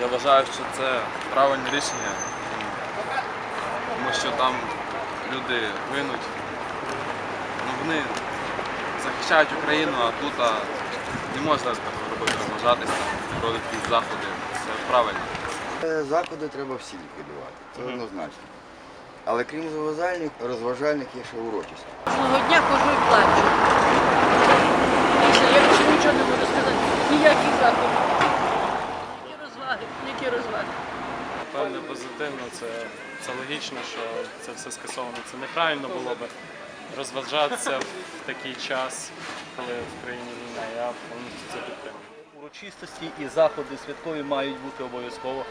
Я вважаю, що це правильне рішення, тому що там люди гинуть. Ну, вони захищають Україну, а тут а, не можна так робити, розважатися, проводити якісь заходи. Це правильно. Е, Заходи треба всі ліквідувати, це однозначно. Але крім розважальних, розважальних є ще урочисті. Кожного дня хожу і плачу. Я більше нічого не можу сказати. Ніяких заходів. Які розваги, які розваги. Позитивно, це, це логічно, що це все скасовано. Це неправильно було би розважатися в такий час, коли в країні війна. Я повністю це підтримую. Урочистості і заходи святкові мають бути обов'язково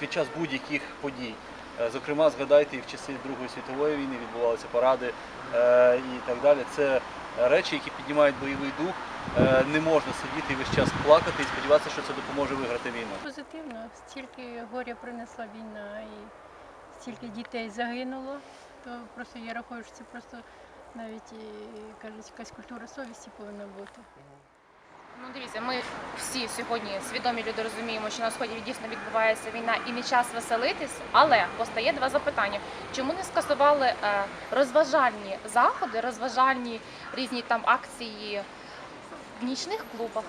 під час будь-яких подій. Е, Зокрема, згадайте, і в часи Другої світової війни відбувалися паради е, і так далі. Це речі, які піднімають бойовий дух. Е, Не можна сидіти весь час плакати і сподіватися, що це допоможе виграти війну. Позитивно, стільки горя принесла війна і стільки дітей загинуло, то просто я рахую, що це просто навіть кажуть, якась культура совісті повинна бути. Ну дивіться, ми всі сьогодні свідомі люди розуміємо, що на сході дійсно відбувається війна і не час веселитись. Але постає два запитання: чому не скасували е, розважальні заходи, розважальні різні там акції в нічних клубах,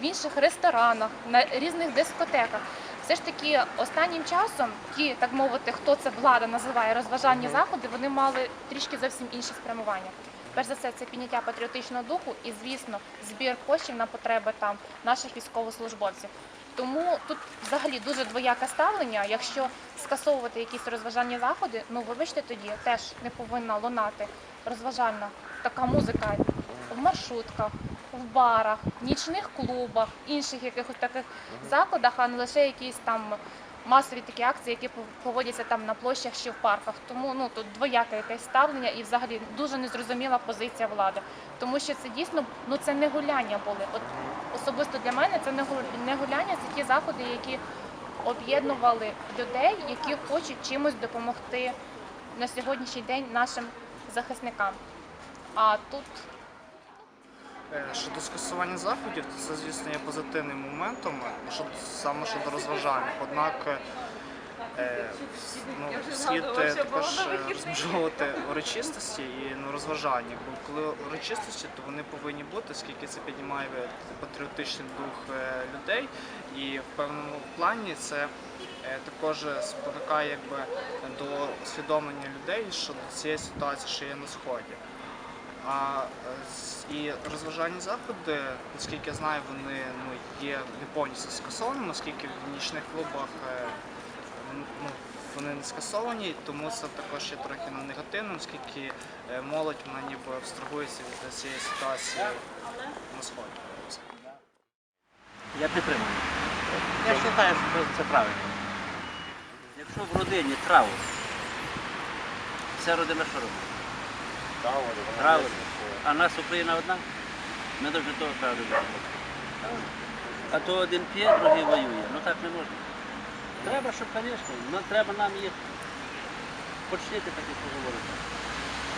в інших ресторанах, на різних дискотеках? Все ж таки, останнім часом ті, так мовити, хто це влада називає розважальні заходи, вони мали трішки зовсім інші спрямування. Перш за все, це підняття патріотичного духу і, звісно, збір коштів на потреби там наших військовослужбовців. Тому тут взагалі дуже двояке ставлення. Якщо скасовувати якісь розважальні заходи, ну вибачте, тоді теж не повинна лунати розважальна така музика в маршрутках, в барах, нічних клубах, інших якихось таких закладах, а не лише якісь там масові такі акції, які проводяться там на площах чи в парках. Тому ну тут двояке якесь ставлення і взагалі дуже незрозуміла позиція влади. Тому що це дійсно ну це не гуляння були. От особисто для мене це не гу- гуляння, це ті заходи, які об'єднували людей, які хочуть чимось допомогти на сьогоднішній день нашим захисникам. А тут Щодо скасування заходів, то це, звісно, є позитивним моментом, саме щодо розважальних. Однак е, ну, слід е, також е, розмежовувати урочистості і ну, розважальні. Бо коли урочистості, то вони повинні бути, оскільки це піднімає е, патріотичний дух е, людей, і в певному плані це е, також спонукає якби, до усвідомлення людей щодо цієї ситуації, що є на сході. А і розважальні заходи, наскільки я знаю, вони ну, є не повністю скасованими, оскільки в нічних клубах е, ну, вони не скасовані, тому це також є трохи ну, негативним, оскільки е, молодь вона ніби абстрагується від цієї ситуації на сході. Я підтримую. Я вважаю, що це правильно. Якщо в родині траур, вся родина що робить? Траур. А нас Україна одна, ми дуже того треба. А то один п'є, другий воює. Ну так не можна. Треба, щоб, звісно, треба нам їх почнити таких поговорити.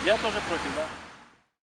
Я теж проти, так. Да?